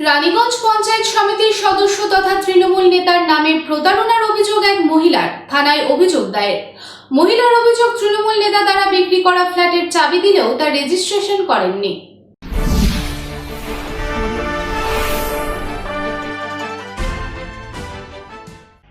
রানীগঞ্জ পঞ্চায়েত সমিতির সদস্য তথা তৃণমূল নেতার নামে প্রতারণার অভিযোগ এক মহিলার, থানায় অভিযোগ দায়ের। মহিলার অভিযোগ তৃণমূল নেতা দ্বারা বিক্রি করা ফ্ল্যাটের চাবি দিলেও তা রেজিস্ট্রেশন করেননি।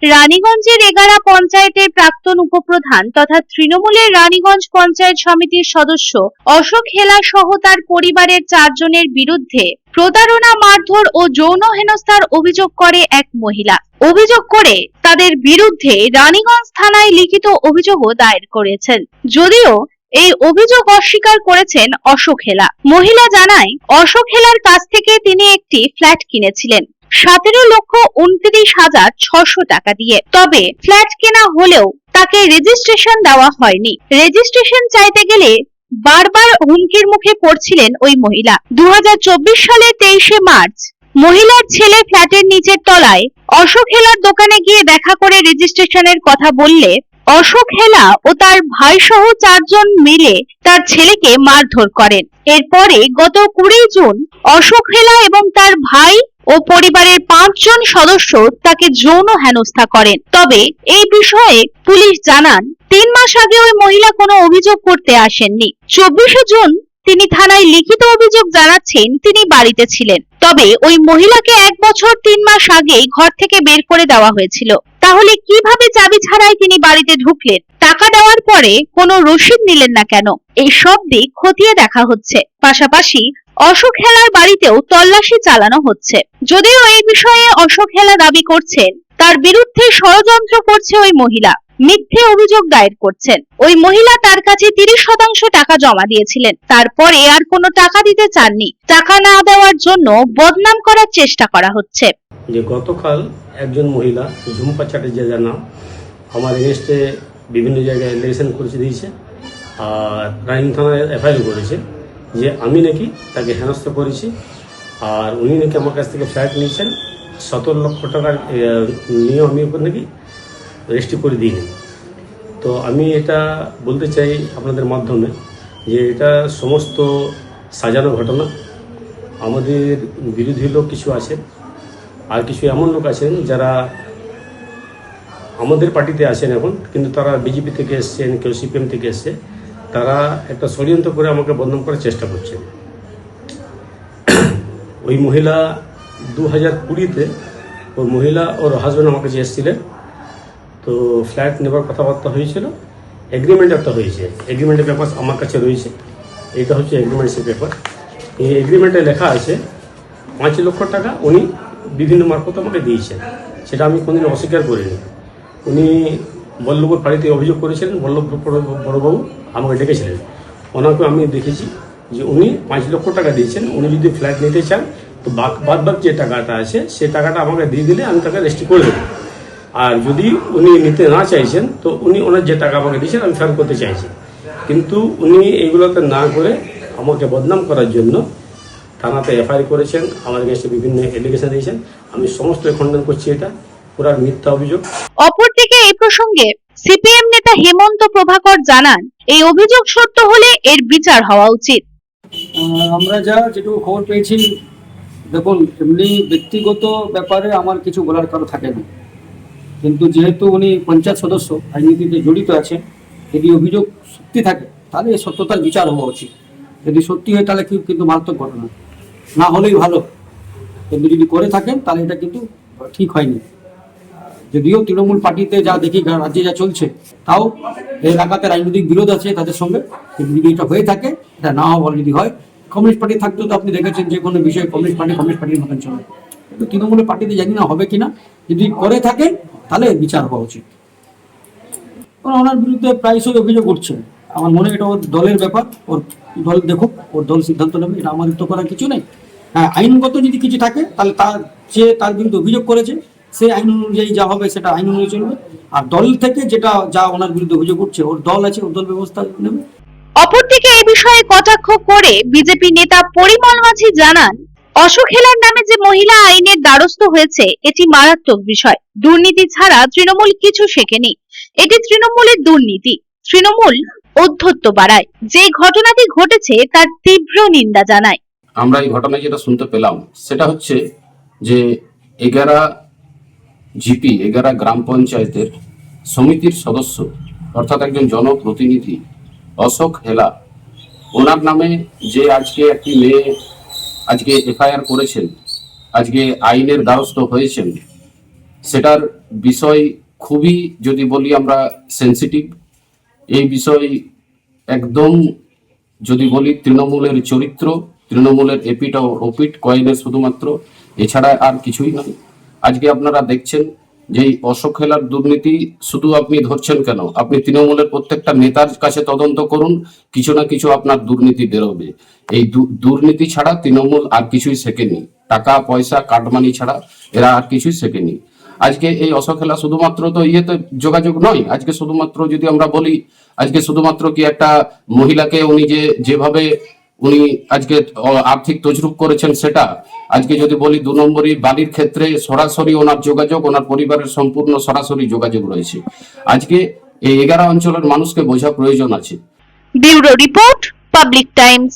রানীগঞ্জের এগারা পঞ্চায়েতের প্রাক্তন উপপ্রধান তথা তৃণমূলের রানীগঞ্জ পঞ্চায়েত সমিতির সদস্য অশোক হেলা সহ তার পরিবারের চারজনের বিরুদ্ধে প্রতারণা, মারধর ও যৌন হেনস্থার অভিযোগ করে এক মহিলা। অভিযোগ করে তাদের বিরুদ্ধে রানীগঞ্জ থানায় লিখিত অভিযোগও দায়ের করেছেন। যদিও এই অভিযোগ অস্বীকার করেছেন অশোক হেলা। মহিলা জানায়, অশোক হেলার কাছ থেকে তিনি একটি ফ্ল্যাট কিনেছিলেন। সতেরো লক্ষ উনত্রিশ হাজার ছশো টাকা দিয়ে। তবে ফ্ল্যাট কেনা হলেও তাকে রেজিস্ট্রেশন দেওয়া হয়নি। রেজিস্ট্রেশন চাইতে গেলে বারবার হুমকির মুখে পড়ছিলেন ওই মহিলা। দু সালের তেইশে মার্চ মহিলার ছেলে ফ্ল্যাটের নিচের তলায় অশোক হেলার দোকানে গিয়ে দেখা করে রেজিস্ট্রেশনের কথা বললে অশোক হেলা ও তার ভাই সহ চারজন মিলে তার ছেলেকে মারধর করেন। এরপরে গত কুড়ি জুন অশোক হেলা এবং তার ভাই ও পরিবারের পাঁচজন সদস্য তাকে যৌন হেনস্থা করেন। তবে এই বিষয়ে পুলিশ জানান, তিন মাস আগে ওই মহিলা কোনো অভিযোগ করতে আসেননি। চব্বিশে জুন তিনি থানায় লিখিত অভিযোগ জানাচ্ছেন তিনি বাড়িতে ছিলেন। তবে ওই মহিলাকে এক বছর তিন মাস আগেই ঘর থেকে বের করে দেওয়া হয়েছিল। তাহলে কীভাবে চাবি ছাড়াই তিনি বাড়িতে ঢুকলেন? টাকা দেওয়ার পরে কোনো রসিদ নিলেন না কেন? এই সব দিক খতিয়ে দেখা হচ্ছে। পাশাপাশি অশোক হেলার বাড়িতেও তল্লাশি চালানো হচ্ছে। যদিও এই বিষয়ে অশোক হেলা দাবি করছেন, তার বিরুদ্ধে ষড়যন্ত্র করছে ওই মহিলা। মিথ্যে অভিযোগ দায়ের করছেন। ওই মহিলা তার কাছে তিরিশ শতাংশ টাকা জমা দিয়েছিলেন। তারপরে আর কোনো টাকা দিতে চাননি। টাকা না দেওয়ার জন্য বদনাম করার চেষ্টা করা হচ্ছে। যে গতকাল একজন মহিলা ঝুম্পা চ্যাটার্জি যার নাম, আমার এগেনস্টে বিভিন্ন জায়গায় এলিগেশন করেছে দিয়েছে, আর রাইন থানায় এফআইআর করেছে। যে আমি নাকি তাকে হেনস্থা করেছি, আর উনি নাকি আমার কাছ থেকে ফ্ল্যাট নিয়েছেন, সতেরো লক্ষ টাকার নিয়ে আমি ওপর নাকি রেজিস্ট্রি করে দিইনি তো আমি এটা বলতে চাই আপনাদের মাধ্যমে যে এটা সমস্ত সাজানো ঘটনা, আমাদের বিরোধী লোক কিছু আছে, আর কিছু এমন লোক আছেন যারা আমাদের পার্টিতে আছেন এখন, কিন্তু তারা বিজেপি থেকে এসছেন, কেউ সিপিএম থেকে এসছে তারা একটা ষড়যন্ত্র করে আমাকে বদনাম করার চেষ্টা করছেন ওই মহিলা দু হাজার কুড়িতে ওই মহিলা ওর হাজব্যান্ড আমার কাছে এসেছিলেন। তো ফ্ল্যাট নেবার কথাবার্তা হয়েছিল এগ্রিমেন্ট একটা হয়েছে। এগ্রিমেন্টের পেপার আমার কাছে রয়েছে। এটা হচ্ছে এগ্রিমেন্টের পেপার এই এগ্রিমেন্টে লেখা আছে, পাঁচ লক্ষ টাকা উনি বিভিন্ন মারফত আমাকে দিয়েছেন। সেটা আমি কোনোদিন অস্বীকার করিনি। উনি বল্লভপুর বাড়িতে অভিযোগ করেছিলেন বল্লভপুর বড়- বড়বাবু আমাকে ডেকেছিলেন। ওনাকে আমি দেখেছি যে উনি পাঁচ লক্ষ টাকা দিয়েছেন, উনি যদি ফ্ল্যাট নিতে চান, তো বাদ বাদ যে টাকাটা আছে, সে টাকাটা আমাকে দিয়ে দিলে আমি তাকে রেজিস্ট্রি করে দেবো। আর যদি উনি নিতে না চাইছেন, তো উনি ওনার যে টাকা আমাকে দিয়েছেন, আমি ফেরত করতে চাইছি। কিন্তু উনি এইগুলোতে না করে আমাকে বদনাম করার জন্য থানাতে এফআইআর করেছেন, আমার কাছে বিভিন্ন এলিগেশন দিয়েছেন। আমি সমস্ত খণ্ডন করছি এটা। পুরা মিথ্যা অভিযোগ। অপরদিকে এই প্রসঙ্গে সিপিএম নেতা হেমন্ত প্রভাকর জানান এই অভিযোগ সত্য হলে এর বিচার হওয়া উচিত। আমরা যা যেটুকু খবর পেয়েছি দেখুন এমনি ব্যক্তিগত ব্যাপারে আমার কিছু বলার কারও থাকে না। কিন্তু যেহেতু উনি পঞ্চায়েত সদস্য রাজনীতিতে জড়িত আছেন যদি অভিযোগ সত্যি থাকে তাহলে এর সত্যতার বিচার হওয়া উচিত। যদি সত্যি হয় তাহলে কি- কিন্তু মারাত্মক ঘটনা। না হলেই ভালো। কিন্তু যদি করে থাকেন তাহলে এটা কিন্তু ঠিক হয়নি। যদিও তৃণমূল পার্টিতে যা দেখি রাজ্যে যা চলছে, তাও এই এলাকাতে রাজনৈতিক বিরোধ আছে তাদের সঙ্গে। যদি এটা হয়ে থাকে, এটা না হওয়ার যদি হয়, কমিউনিস্ট পার্টি থাকতেও তো আপনি দেখেছেন যে কোনো বিষয়ে কমিউনিস্ট পার্টি, কমিউনিস্ট পার্টির মতন চলে। কিন্তু তৃণমূলের পার্টিতে জানি না হবে কিনা, যদি করে থাকেন তাহলে বিচার হওয়া উচিত। ওনার বিরুদ্ধে প্রায়শই অভিযোগ উঠছে। আমার মনে এটা ওর দলের ব্যাপার, ওর দল দেখুক, ওর দল সিদ্ধান্ত নেবে, এটা আমাদের তো করার কিছু নেই। হ্যাঁ আইনগত যদি কিছু থাকে, তাহলে তার যে তার বিরুদ্ধে অভিযোগ করেছে। সে আইন অনুযায়ী যা হবে সেটা আইন অনুযায়ী চলবে। আর দল থেকে যেটা যা ওনার বিরুদ্ধে অভিযোগ উঠছে ওর দল আছে ওর দল ব্যবস্থা নেবে। অপরদিকে এই বিষয়ে কটাক্ষ করে বিজেপি নেতা পরিমল মাঝি জানান অশোক হেলার নামে যে মহিলা আইনের দ্বারস্থ হয়েছে এটি মারাত্মক বিষয়। দুর্নীতি ছাড়া তৃণমূল কিছু শেখেনি। এটি তৃণমূলের দুর্নীতি। তৃণমূল অধ্যত্ব বাড়ায়। যে ঘটনাটি ঘটেছে তার তীব্র নিন্দা জানায়। আমরা এই ঘটনায় যেটা শুনতে পেলাম সেটা হচ্ছে যে এগারা জিপি এগারা গ্রাম পঞ্চায়েতের সমিতির সদস্য, অর্থাৎ একজন জনপ্রতিনিধি, অশোক হেলা। ওনার নামে যে আজকে একটি মেয়ে আজকে এফআইআর করেছেন, আজকে আইনের দ্বারস্থ হয়েছেন, সেটার বিষয় খুবই যদি বলি আমরা সেন্সিটিভ এই বিষয় একদম যদি বলি তৃণমূলের চরিত্র, তৃণমূলের এপিট ও ওপিট কয়েনের শুধুমাত্র, এছাড়া আর কিছুই নয়। আজকে আপনারা দেখছেন যে অশোক হেলার দুর্নীতি শুধু আপনি ধরছেন কেন? আপনি তৃণমূলের প্রত্যেকটা নেতার কাছে তদন্ত করুন, কিছু না কিছু আপনার দুর্নীতি বেরোবে। এই দুর্নীতি ছাড়া তৃণমূল আর কিছুই শেখেনি। টাকা, পয়সা, কাটমানি ছাড়া এরা আর কিছুই শেখেনি। আজকে এই অশোক খেলা শুধুমাত্র তো ইয়েতে যোগাযোগ নয়, আজকে শুধুমাত্র যদি আমরা বলি, আজকে শুধুমাত্র কি একটা মহিলাকে উনি যে, যেভাবে উনি আজকে আর্থিক তজরুপ করেছেন সেটা। আজকে যদি বলি দু নম্বরই বালির ক্ষেত্রে সরাসরি ওনার যোগাযোগ, ওনার পরিবারের সম্পূর্ণ সরাসরি যোগাযোগ রয়েছে। আজকে এই এগারো অঞ্চলের মানুষকে বোঝা প্রয়োজন আছে। Bureau report, public times.